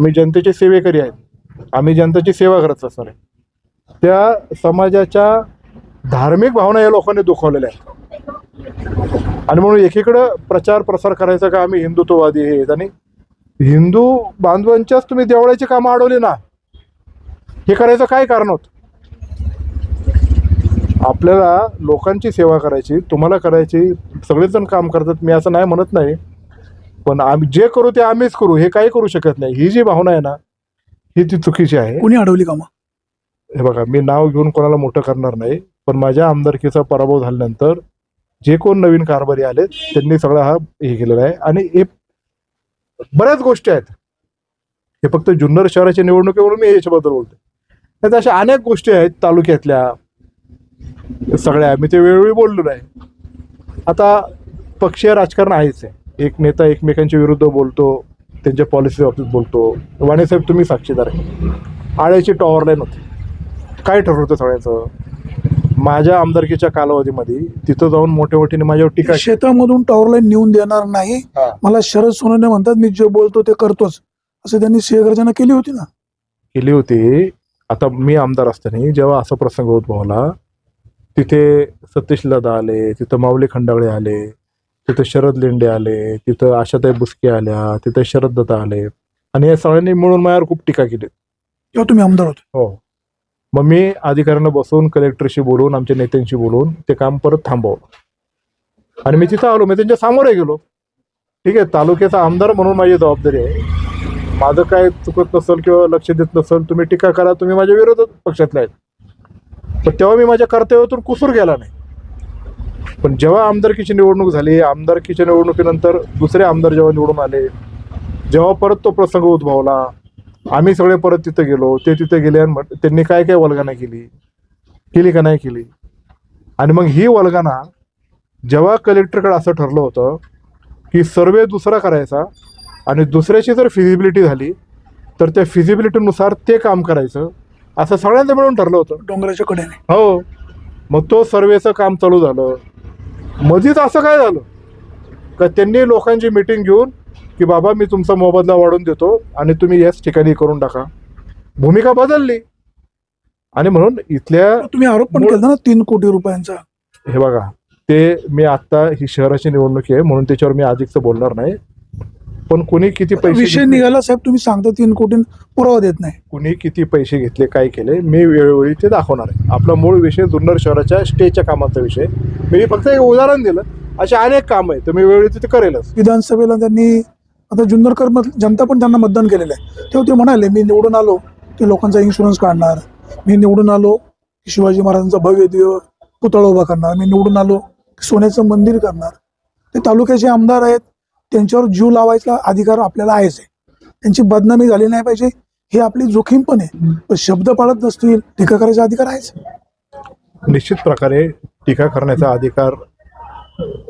आम्ही जनतेचे सेवेकरी आहेत. आम्ही जनतेची सेवा करत असणार आहे. त्या समाजाच्या धार्मिक भावना या लोकांनी दुखावलेल्या आहेत. आणि म्हणून एकीकडं प्रचार प्रसार करायचा का आम्ही हिंदुत्ववादी हे आणि हिंदू बांधवांच्याच तुम्ही देवळाची कामं अडवली ना हे करायचं काय कारण होतं? आपल्याला लोकांची सेवा करायची तुम्हाला करायची सगळेच जण काम करतात मी असं नाही म्हणत नाही. पण आम्ही जे करू ते आम्हीच करू हे काही करू शकत नाही. ही जी भावना आहे ना ही ती चुकीची आहे. कोणी अडवली कामं? हे बघा मी नाव घेऊन कोणाला मोठं करणार नाही पण माझ्या आमदारकीचा पराभव झाल्यानंतर जे कोण नवीन कारभारी आलेत त्यांनी सगळा हा हे केलेला आहे. आणि हे बऱ्याच गोष्टी आहेत. हे फक्त जुन्नर शहराच्या निवडणुकीवरून मी याच्याबद्दल बोलतो त्यात अशा अनेक गोष्टी आहेत तालुक्यातल्या. सगळ्या मी ते वेळोवेळी बोललो नाही. आता पक्षीय राजकारण आहेच आहे. एक नेता एकमेकांच्या विरुद्ध बोलतो त्यांच्या पॉलिसी बाबतीत बोलतो. वाणीसाहेब तुम्ही साक्षीदार आहे. आळ्याची टॉवर लाईन होती. काय ठरवतं सगळ्याचं? माझ्या आमदारकीच्या कालावधीमध्ये तिथं जाऊन मोठे मोठ्याने माझ्यावर टीका. शेतामधून टॉवर लाईन नेऊन देणार नाही. मला शरद सोनवणे म्हणतात मी जे बोलतो ते करतोच. असं त्यांनी सिंहगर्जना केली होती ना? केली होती. आता मी आमदार असताना जेव्हा असा प्रसंग उद्भवला तिथे सतीश दादा आले तिथं माऊली खंडागळे आले तिथं शरद लेंडे आले तिथं आशाताई बुसके आल्या तिथं शरद दत्ता आले. आणि या सगळ्यांनी मिळून माझ्यावर खूप टीका केली. तेव्हा तुम्ही आमदार होते. हो. मग मी अधिकाऱ्यांना बसून कलेक्टरशी बोलून आमच्या नेत्यांशी बोलून ते काम परत थांबवलं. आणि मी तिथं आलो मी त्यांच्या सामोरे गेलो. ठीक आहे तालुक्याचा आमदार म्हणून माझी जबाबदारी आहे. माझं काय चुकत नसेल किंवा लक्ष देत नसेल तुम्ही टीका करा तुम्ही माझ्या विरोधात पक्षातले आहेत. पण तेव्हा मी माझ्या कर्तव्यातून कुसूर गेला नाही. पण जेव्हा आमदारकीची निवडणूक झाली आमदारकीच्या निवडणुकीनंतर दुसरे आमदार जेव्हा निवडून आले जेव्हा परत तो प्रसंग उद्भवला आम्ही सगळे परत तिथं गेलो ते तिथे गेले आणि त्यांनी काय काय वल्गना केली? केली का नाही केली? आणि मग ही वल्गना जेव्हा कलेक्टरकडे असं ठरलं होतं की सर्वे दुसरा करायचा आणि दुसऱ्याची जर फिजिबिलिटी झाली तर त्या फिजिबिलिटीनुसार ते काम करायचं असं सगळ्यांचं मिळून ठरलं होतं. डोंगराच्या कडेने. हो. मग तो सर्वेचं काम चालू झालं. मधीच असं काय झालं? का त्यांनी लोकांची मिटिंग घेऊन की बाबा मी तुमचा मोबदला वाढवून देतो आणि तुम्ही याच ठिकाणी करून टाका. भूमिका बदलली. आणि म्हणून इथल्या तुम्ही आरोप पण केला ना तीन कोटी रुपयांचा. हे बघा ते मी आता ही शहराची निवडणूक आहे म्हणून त्याच्यावर मी अधिकचं बोलणार नाही. पण कुणी किती पैसे विषय घेतले- निघाला साहेब तुम्ही सांगता तीन कोटी पुरावा देत नाही. कुणी किती पैसे घेतले काय केले मी वेळोवेळी ते दाखवणार आहे. आपला मूळ विषय जुन्नर शहराच्या स्टेजच्या कामाचा विषय मी फक्त एक उदाहरण दिलं असे अनेक काम आहे तर मी वेळोवेळी ते करेलच. विधानसभेला त्यांनी आता जुन्नरकर मत- जनता पण त्यांना मतदान केलेलं आहे. तेव्हा ते म्हणाले मी निवडून आलो की लोकांचा इन्शुरन्स काढणार. मी निवडून आलो की शिवाजी महाराजांचा भव्य दिव्य पुतळा उभा करणार. मी निवडून आलो की सोन्याचं मंदिर करणार. ते तालुक्याचे आमदार आहेत त्यांच्यावर जीव लावायचा अधिकार आपल्याला आहेच आहे. त्यांची बदनामी झाली नाही पाहिजे ही आपली जोखीम पण आहे. पण शब्द पाळत नसतील टीका करायचा अधिकार आहेच. निश्चित प्रकारे टीका करण्याचा अधिकार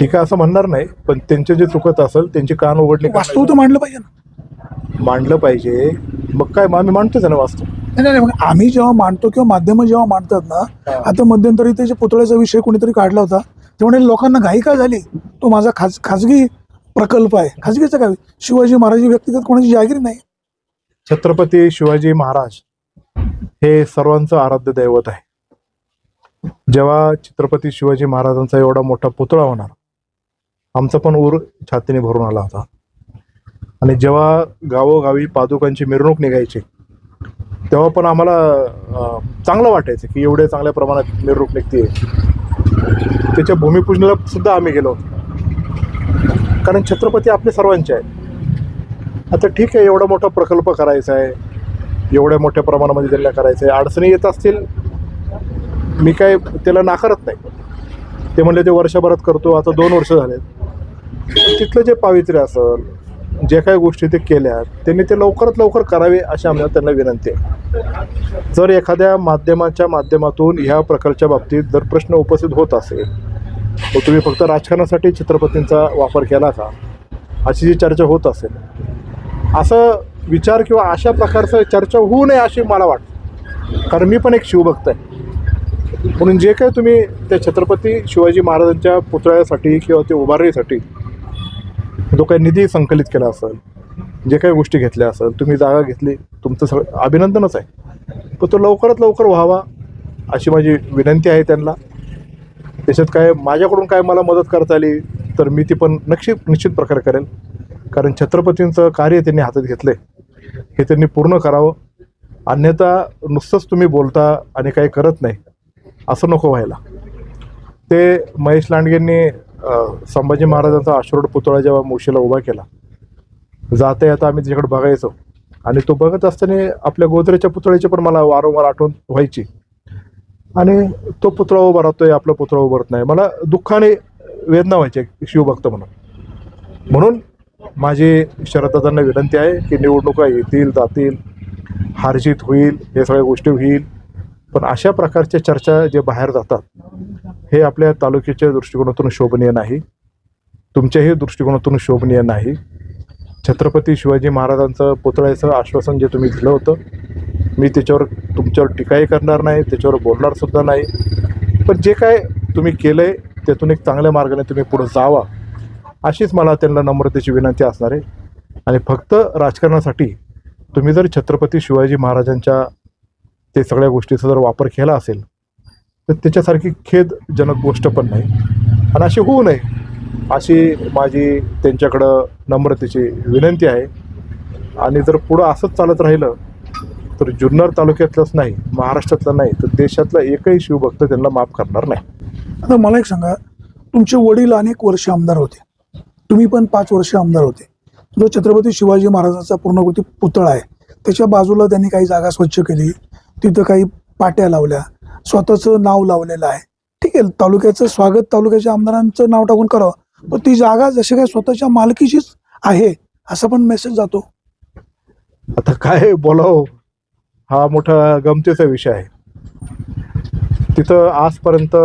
टीका असं म्हणणार नाही पण त्यांचे जे चुकत असेल त्यांची कान उघडणी वास्तव तर मांडलं पाहिजे ना. मांडलं पाहिजे. मग काय मग आम्ही मांडतोच ना वास्तव? नाही नाही मग आम्ही जेव्हा मांडतो किंवा माध्यम जेव्हा मांडतात ना. आता मध्यंतरी त्याच्या पुतळ्याचा विषय कोणीतरी काढला होता ते म्हणे लोकांना घाई का झाली? तो माझा खाज खाजगी प्रकल्प आहे. खाजगीचा काय? शिवाजी महाराज व्यक्तिगत कोणाची जागीर नाही. छत्रपती शिवाजी महाराज हे सर्वांचं आराध्य दैवत आहे. जेव्हा छत्रपती शिवाजी महाराजांचा एवढा मोठा पुतळा होणार आमचा पण ऊर छातीने भरून आला होता. आणि जेव्हा गावोगावी पादुकांची मिरवणूक निघायची तेव्हा पण आम्हाला चांगलं वाटायचं की एवढे चांगल्या प्रमाणात मिरवणूक निघते त्याच्या भूमिपूजनाला सुद्धा आम्ही गेलो कारण छत्रपती आपले सर्वांचे आहेत. आता ठीक आहे एवढा मोठा प्रकल्प करायचा आहे. एवढ्या मोठ्या प्रमाणामध्ये त्यांना करायचं आहे. अडचणी येत असतील मी काय त्याला नाकारत नाही. ते म्हणले ते वर्षभरात करतो आता दोन वर्ष झालेत. तिथलं जे पावित्र्य असेल जे काही गोष्टी ते केल्या त्यांनी ते लवकरात लवकर करावे अशी आम्हाला त्यांना विनंती आहे. जर एखाद्या माध्यमाच्या माध्यमातून ह्या प्रकारच्या बाबतीत जर प्रश्न उपस्थित होत असेल तर तुम्ही फक्त राजकारणासाठी छत्रपतींचा वापर केला का? अशी जी चर्चा होत असेल. असं विचार किंवा अशा प्रकारचं चर्चा होऊ नये अशी मला वाटतं. कारण मी पण एक शिवभक्त आहे. म्हणून जे काय तुम्ही त्या छत्रपती शिवाजी महाराजांच्या पुतळ्यासाठी किंवा ते उभारणीसाठी जो काही निधी संकलित केला असेल जे काही गोष्टी घेतल्या असेल तुम्ही जागा घेतली तुमचं सगळं अभिनंदनच आहे. पण तो लवकरात लवकर व्हावा अशी माझी विनंती आहे त्यांना. त्याच्यात काय माझ्याकडून काय मला मदत करता आली तर मी ती पण नक्षित निश्चित प्रकारे करेल कारण छत्रपतींचं कार्य त्यांनी हातात घेतले हे त्यांनी पूर्ण करावं. अन्यथा नुसतंच तुम्ही बोलता आणि काही करत नाही. असं नको व्हायला. ते महेश लांडगेंनी संभाजी महाराजांचा आश्रोड पुतळा जेव्हा मुशीला उभा केला जाता येता आम्ही त्याच्याकडे बघायचो. आणि तो बघत असताना आपल्या गोदरेच्या पुतळ्याची पण मला वारंवार आठवण व्हायची. आणि तो पुतळा उभा राहतोय आपला पुतळा उभारत नाही. मला दुःखाने वेदना व्हायची शिवभक्त म्हणून. म्हणून माझी शरददादांना विनंती आहे की निवडणुका येतील जातील हारजीत होईल हे सगळ्या गोष्टी होईल. पण अशा प्रकारच्या चर्चा जे बाहेर जातात हे आपल्या तालुक्याच्या दृष्टिकोनातून शोभनीय नाही. तुमच्याही दृष्टिकोनातून शोभनीय नाही. छत्रपती शिवाजी महाराजांचं पुतळ्याचं आश्वासन जे तुम्ही दिलं होतं मी त्याच्यावर तुमच्यावर टीकाही करणार नाही त्याच्यावर बोलणारसुद्धा नाही. पण जे काय तुम्ही केलं आहे त्यातून एक चांगल्या मार्गाने तुम्ही पुढं जावा अशीच मला त्यांना नम्रतेची विनंती असणार आहे. आणि फक्त राजकारणासाठी तुम्ही जर छत्रपती शिवाजी महाराजांच्या ते सगळ्या गोष्टीचा जर वापर केला असेल तर त्याच्यासारखी खेदजनक गोष्ट पण नाही. आणि अशी होऊ नये अशी माझी त्यांच्याकडं नम्रतेची विनंती आहे. आणि जर पुढं असंच चालत राहिलं तर जुन्नर तालुक्यातलंच नाही महाराष्ट्रातलं नाही तर देशातला एकही शिवभक्त त्यांना माफ करणार नाही. आता मला एक सांगा तुमचे वडील अनेक वर्ष आमदार होते. तुम्ही पण पाच वर्ष आमदार होते. जो छत्रपती शिवाजी महाराजांचा पूर्णकृती पुतळा आहे त्याच्या बाजूला त्यांनी काही जागा स्वच्छ केली तिथं काही पाट्या लावल्या स्वतःचं नाव लावलेलं आहे. ठीक आहे तालुक्याचं स्वागत तालुक्याच्या आमदारांचं नाव टाकून करावं पण ती जागा जशी काय स्वतःच्या मालकीचीच आहे असा पण मेसेज जातो. आता काय बोलावं? हा मोठा गमतीचा विषय आहे. तिथं आजपर्यंत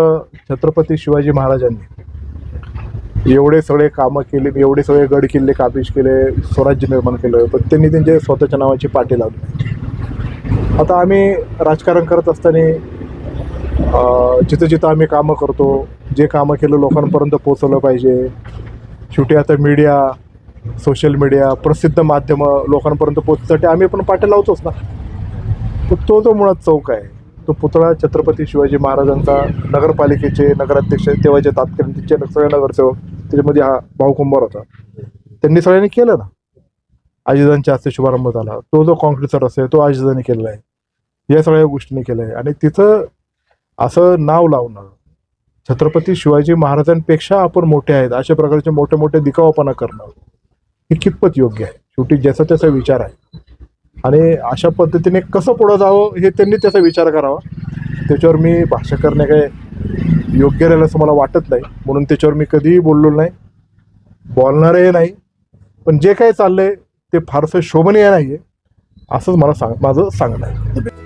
छत्रपती शिवाजी महाराजांनी एवढे सगळे कामं केली एवढे सगळे गड किल्ले काबीज केले स्वराज्य निर्माण केलं पण त्यांनी त्यांचे स्वतःच्या नावाची पाठी लावली. आता आम्ही राजकारण करत असताना जिथं जिथं आम्ही कामं करतो जे कामं केलं लोकांपर्यंत पोचवलं पाहिजे. शेवटी आता मीडिया सोशल मीडिया प्रसिद्ध माध्यमं लोकांपर्यंत पोचण्यासाठी आम्ही पण पाठी लावतोच ना. तो जो मुळात चौक आहे. तो पुतळा छत्रपती शिवाजी महाराजांचा नगरपालिकेचे नगराध्यक्ष तेव्हाचे तात्कालीन तिचे सगळे नगरसेवक त्याच्यामध्ये हा भाऊ कुंभार होता. त्यांनी सगळ्यांनी केलं ना? आजिदांच्या हस्ते शुभारंभ झाला. तो जो कॉन्क्रीटचा रस्ता आहे तो आजिदांनी केलेला आहे. या सगळ्या गोष्टींनी केलं आहे. आणि तिथं असं नाव लावणं छत्रपती शिवाजी महाराजांपेक्षा आपण मोठे आहेत अशा प्रकारचे मोठे मोठे दिखावापणा करणं हे कितपत योग्य आहे? शेवटी ज्याचा त्याचा विचार आहे. आणि अशा पद्धतीने कसं पुढं जावं हे त्यांनी त्याचा विचार करावा. त्याच्यावर मी भाष्य करणे काय योग्य राहिलं असं मला वाटत नाही. म्हणून त्याच्यावर मी कधीही बोललो नाही. बोलणारही नाही. पण जे काही चाललंय ते फारसं शोभनीय नाही आहे असंच मला सांग माझं सांगणं आहे.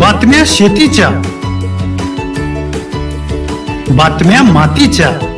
बातम्या शेतीच्या बातम्या मातीच्या.